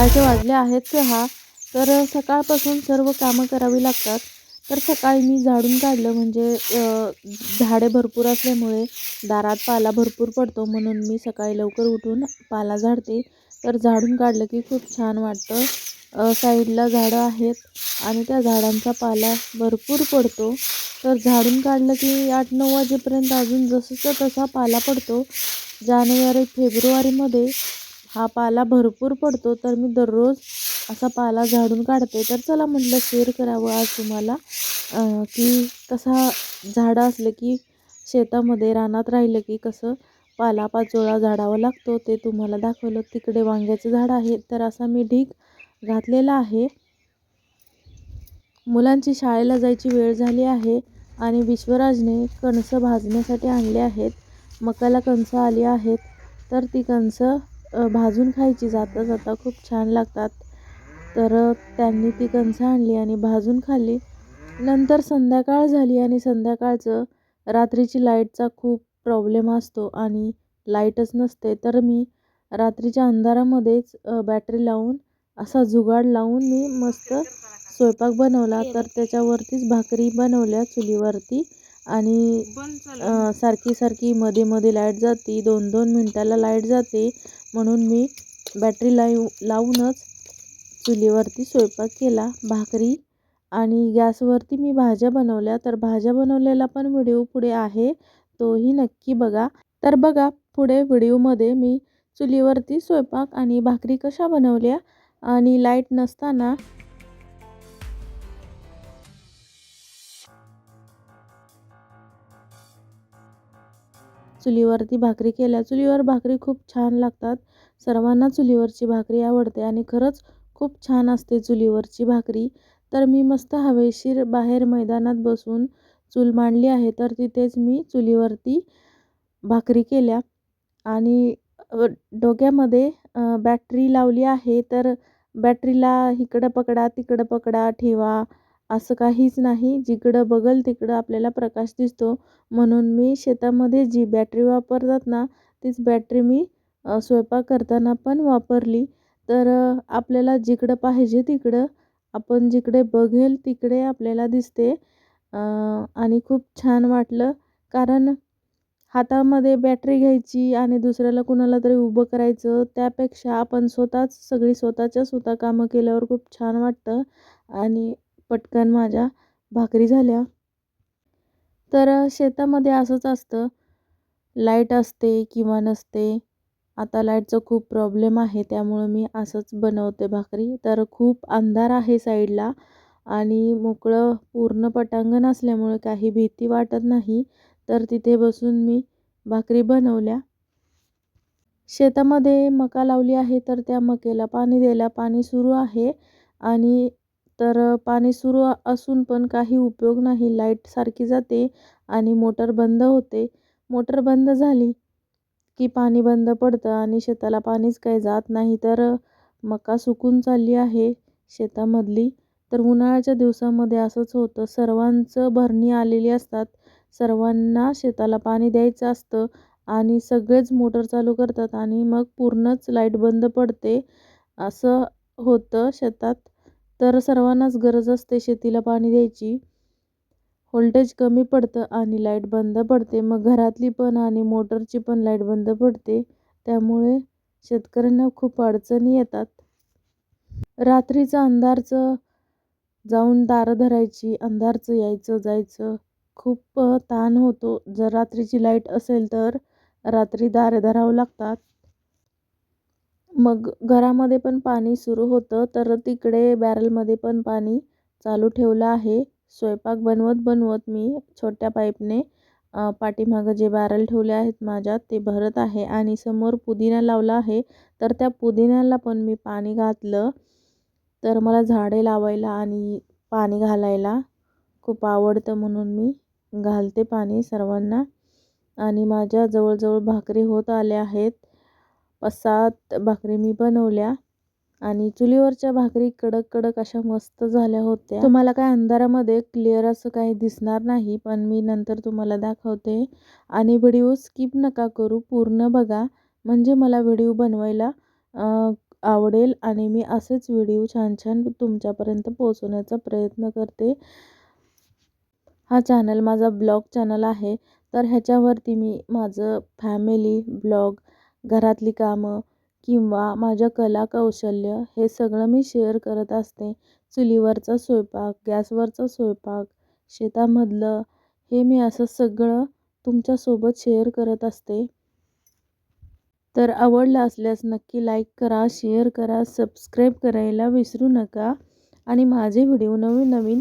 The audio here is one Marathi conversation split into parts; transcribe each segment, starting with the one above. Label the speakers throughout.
Speaker 1: सकाळचे वाजले आहेत सहा तर सकाळपासून सर्व कामं करावी लागतात. तर सकाळी मी झाडून काढलं म्हणजे झाडे भरपूर असल्यामुळे दारात पाला भरपूर पडतो म्हणून मी सकाळी लवकर उठून पाला झाडते. तर झाडून काढलं की खूप छान वाटतं. साईडला झाडं आहेत आणि त्या झाडांचा पाला भरपूर पडतो. तर झाडून काढलं की आठ नऊ वाजेपर्यंत अजून जसंचा तसा पाला पडतो. जानेवारी फेब्रुवारीमध्ये हा पाला भरपूर पडतो तर मी दररोज असा पाला झाडून काढते. तर चला म्हटलं शेअर करावं आज तुम्हाला की कसा झाडं असलं की शेतामध्ये रानात राहिलं की कसं पाला पाचोळा झाडावा लागतो ते तुम्हाला दाखवलं. तिकडे वांग्याचं झाड आहे तर असा मी ढीग घातलेला आहे. मुलांची शाळेला जायची वेळ झाली आहे आणि विश्वराजने कणसं भाजण्यासाठी आणले आहेत. मकाला कणसं आली आहेत तर ती कणसं भाजून खायची जाता जाता खूप छान लागतात. तर त्यांनी ती कणसं आणली आणि भाजून खाल्ली. नंतर संध्याकाळ झाली आणि संध्याकाळचं रात्रीची लाईटचा खूप प्रॉब्लेम असतो आणि लाईटच नसते. तर मी रात्रीच्या अंधारामध्येच बॅटरी लावून असा जुगाड लावून मी मस्त स्वयंपाक बनवला. तर त्याच्यावरतीच भाकरी बनवल्या चुलीवरती आणि सारखी सारखी मध्ये मध्ये लाइट जाते. दोन दोन मिनटाला लाइट जाते. म्हणून मी बॅटरी लाईव लावूनच चुलीवरती स्वयंपाक केला भाकरी आणि गॅसवरती मी भाज्या बनवल्या. तर भाज्या बनवलेला पण व्हिडिओ पुढे आहे तोही नक्की बघा. तर बघा पुढे व्हिडिओमध्ये मी चुलीवरती स्वयंपाक आणि भाकरी कशा बनवल्या आणि लाइट नसताना चुलीवरती भाकरी केल्या. चुलीवर भाकरी खूप छान लागतात. सर्वांना चुलीवरची भाकरी आवडते आणि खरंच खूप छान असते चुलीवरची भाकरी. तर मी मस्त हवेशीर बाहेर मैदानात बसून चूल मांडली आहे तर तिथेच मी चुलीवरती भाकरी केल्या. आणि डोक्यामध्ये बॅटरी लावली आहे तर बॅटरीला इकडं पकडा तिकडं पकडा ठेवा. असं काहीच नाही. जिकडं बघल तिकडं आपल्याला प्रकाश दिसतो. म्हणून मी शेतामध्ये जी बॅटरी वापरतात ना तीच बॅटरी मी स्वयंपाक करताना पण वापरली. तर आपल्याला जिकडं पाहिजे तिकडं आपण जिकडे बघेल तिकडे आपल्याला दिसते. आणि खूप छान वाटलं. कारण हातामध्ये बॅटरी घ्यायची आणि दुसऱ्याला कुणाला तरी उभं करायचं त्यापेक्षा आपण स्वतःच सगळी स्वतःच्या स्वतः कामं केल्यावर खूप छान वाटतं. आणि पटकन माझ्या भाकरी झाल्या. तर शेतामध्ये असंच असतं. लाइट असते किंवा नसते. आता लाईटचं खूप प्रॉब्लेम आहे त्यामुळं मी असंच बनवते भाकरी. तर खूप अंधार आहे साईडला आणि मोकळं पूर्ण पटांगण असल्यामुळे काही भीती वाटत नाही. तर तिथे बसून मी भाकरी बनवल्या. शेतामध्ये मका लावली आहे तर त्या मकेला पाणी द्यायला पाणी सुरू आहे आणि तर पाणी सुरू असून पण काही उपयोग नाही. लाइट सारखी जाते आणि मोटर बंद होते. मोटर बंद झाली की पाणी बंद पडतं आणि शेताला पाणीच काही जात नाही. तर मका सुकून चालली आहे शेतामधली. तर उन्हाळ्याच्या दिवसामध्ये असंच होतं. सर्वांचं भरणी आलेली असतात. सर्वांना शेताला पाणी द्यायचं असतं आणि सगळेच मोटर चालू करतात आणि मग पूर्णच लाइट बंद पडते. असं होतं शेतात. तर सर्वांनाच गरज असते शेतीला पाणी द्यायची. व्होल्टेज कमी पडतं आणि लाइट बंद पडते. मग घरातली पण आणि मोटरची पण लाइट बंद पडते. त्यामुळे शेतकऱ्यांना खूप अडचणी येतात. रात्रीचं अंधारचं जाऊन दारं धरायची अंधारचं यायचं जायचं खूप ताण होतो. जर रात्रीची लाइट असेल तर रात्री दारं धरावं लागतात. मग घरामध्ये पण पाणी सुरू होतं तर तिकडे बॅरलमध्ये पण पाणी चालू ठेवलं आहे. स्वयंपाक बनवत बनवत मी छोट्या पाईपने पाठीमागं जे बॅरल ठेवले आहेत माझ्या ते भरत आहे आणि समोर पुदिना लावला आहे. तर त्या पुदिन्याला पण मी पाणी घातलं. तर मला झाडे लावायला आणि पाणी घालायला खूप आवडतं म्हणून मी घालते पाणी सर्वांना. आणि माझ्या जवळजवळ भाकरी होत आल्या आहेत. पाच सात भाकरी मी बनवल्या आणि चुलीवरच्या भाकरी कडक कडक अशा मस्त झाल्या होत्या. तुम्हाला काय अंधारामध्ये क्लिअर असं काही दिसणार नाही पण मी नंतर तुम्हाला दाखवते. आणि व्हिडिओ स्किप नका करू पूर्ण बघा. म्हणजे मला व्हिडिओ बनवायला आवडेल आणि मी असेच व्हिडिओ छान छान तुमच्यापर्यंत पोहोचवण्याचा प्रयत्न करते. हा चॅनल माझा ब्लॉग चॅनल आहे. तर ह्याच्यावरती मी माझं फॅमिली ब्लॉग घरातली कामं किंवा माझ्या कला कौशल्य हे सगळं मी शेअर करत असते. चुलीवरचा स्वयंपाक गॅसवरचा स्वयंपाक शेतामधलं हे मी असं सगळं तुमच्यासोबत शेअर करत असते. तर आवडलं असल्यास नक्की लाईक करा शेअर करा सबस्क्राईब करायला विसरू नका आणि माझे व्हिडिओ नवीन नवीन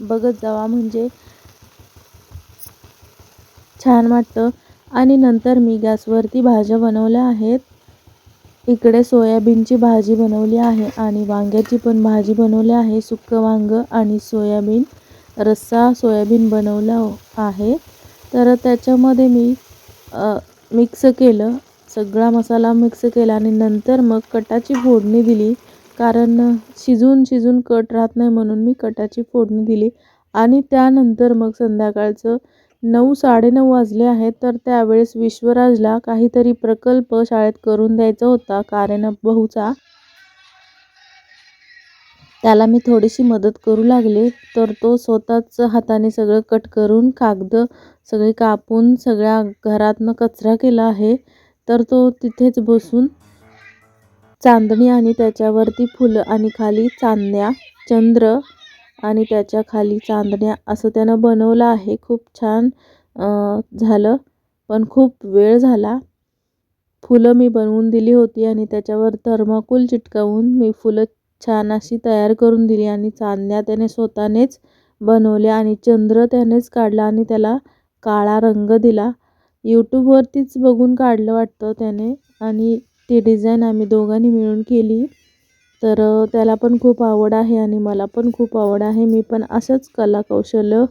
Speaker 1: बघत जावा. म्हणजे छान वाटतं. आणि नंतर मी गॅसवरती भाज्या बनवल्या आहेत. इकडे सोयाबीनची भाजी बनवली आहे आणि वांग्याची पण भाजी बनवली आहे. सुक्कं वांगं आणि सोयाबीन रस्सा सोयाबीन बनवला आहे. तर त्याच्यामध्ये मी मिक्स केलं सगळा मसाला मिक्स केला आणि नंतर मग कटाची फोडणी दिली. कारण शिजून शिजून कट राहत नाही म्हणून मी कटाची फोडणी दिली. आणि त्यानंतर मग संध्याकाळचं नऊ साडेनऊ वाजले आहेत तर त्यावेळेस विश्वराजला काहीतरी प्रकल्प शाळेत करून द्यायचा होता. कारण बहुचा त्याला मी थोडीशी मदत करू लागले तर तो स्वतःच हाताने सगळं कट करून कागद सगळे कापून सगळ्या घरातनं कचरा केला आहे. तर तो तिथेच बसून चांदणी आणि त्याच्यावरती फुलं आणि खाली चांदण्या चंद्र आणि त्याच्याखाली चांदण्या असं त्यानं बनवलं आहे. खूप छान झालं. पण खूप वेळ झाला. फुलं मी बनवून दिली होती आणि त्याच्यावर थर्माकोल चिटकावून मी फुलं छान अशी तयार करून दिली आणि चांदण्या त्याने स्वतःनेच बनवल्या आणि चंद्र त्यानेच काढला आणि त्याला काळा रंग दिला. यूट्यूबवरतीच बघून काढलं वाटतं त्याने आणि ती डिझाईन आम्ही दोघांनी मिळून केली. तर त्याला पण खूप आवड आहे आणि मला पण खूप आवड आहे. मी पण असंच कलाकौशल्य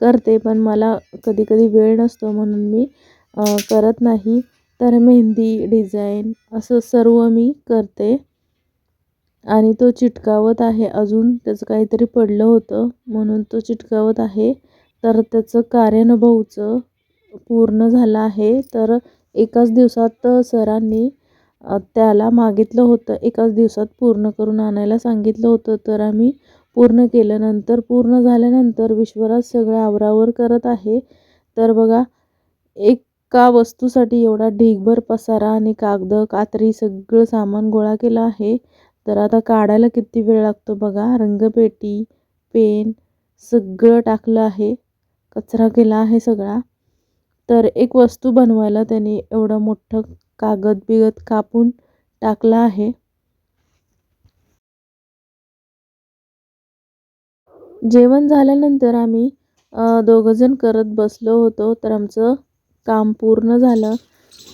Speaker 1: करते पण मला कधी कधी वेळ नसतो म्हणून मी करत नाही. तर मेहंदी डिझाईन असं सर्व मी करते. आणि तो चिटकावत आहे अजून. त्याचं काहीतरी पडलं होतं म्हणून तो चिटकावत आहे. तर त्याचं कार्यानुभवचं पूर्ण झालं आहे. तर एकाच दिवसात सरांनी त्याला मागितलं होतं. एकाच दिवसात पूर्ण करून आणायला सांगितलं होतं. तर आम्ही पूर्ण केलं नंतर पूर्ण झाल्यानंतर विश्वराज सगळं आवरावर करत आहे. तर बघा एका वस्तूसाठी एवढा ढीगभर पसारा आणि कागद कात्री सगळं सामान गोळा केलं आहे. तर आता काढायला किती वेळ लागतो बघा. रंगपेटी पेन सगळं टाकलं आहे. कचरा केला आहे सगळा. तर एक वस्तू बनवायला त्याने एवढं मोठं कागद बिगद कापून टाकला आहे. जेवण झाल्यानंतर आम्ही दोघंजण करत बसलो होतो. तर आमचं काम पूर्ण झालं.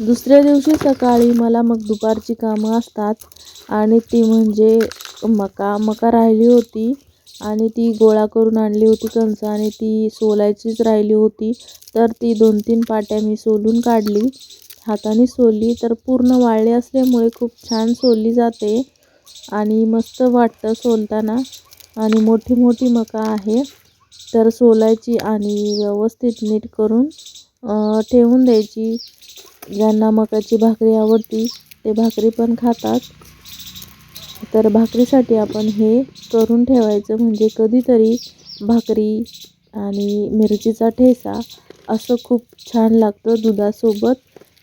Speaker 1: दुसऱ्या दिवशी सकाळी मला मग दुपारची कामं असतात आणि ती म्हणजे मका मका राहिली होती आणि ती गोळा करून आणली होती कंस आणि ती सोलायचीच राहिली होती. तर ती दोन तीन पाट्या मी सोलून काढली. हाताने सोलली तर पूर्ण वाळली असल्यामुळे खूप छान सोलली जाते आणि मस्त वाटतं सोलताना. आणि मोठी मोठी मका आहे तर सोलायची आणि व्यवस्थित नीट करून ठेवून द्यायची. ज्यांना मकाची भाकरी आवडती ते भाकरी पण खातात. तर भाकरीसाठी आपण हे करून ठेवायचं म्हणजे कधीतरी भाकरी आणि मिरचीचा ठेसा असं खूप छान लागतं दुधासोबत.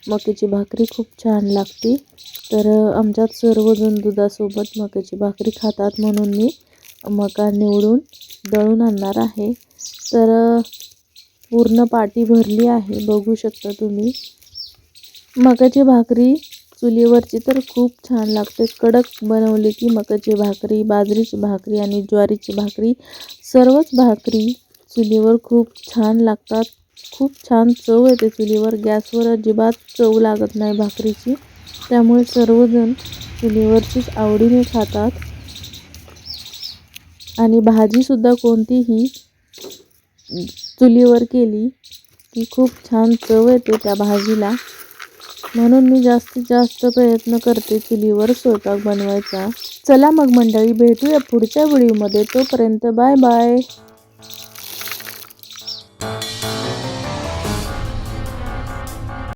Speaker 1: मक्याची भाकरी खूप छान लागते. तर आमच्यात सर्वजण दुधासोबत मक्याची भाकरी खातात म्हणून मी मका निवडून दळून आणणार आहे. तर पूर्ण पाटी भरली आहे. बघू शकता तुम्ही. मकाची भाकरी चुलीवरची तर खूप छान लागते. कडक बनवली की मकाची भाकरी बाजरीची भाकरी आणि ज्वारीची भाकरी सर्वच भाकरी चुलीवर खूप छान लागतात. खूप छान चव येते चुलीवर. गॅसवर अजिबात चव लागत नाही भाकरीची. त्यामुळे सर्वजण चुलीवरचीच आवडीने खातात. आणि भाजीसुद्धा कोणतीही चुलीवर केली की खूप छान चव येते त्या भाजीला. म्हणून मी जास्तीत जास्त प्रयत्न करते चुलीवर स्वयंपाक बनवायचा. चला मग मंडळी भेटूया पुढच्या व्हिडिओमध्ये. तोपर्यंत बाय बाय.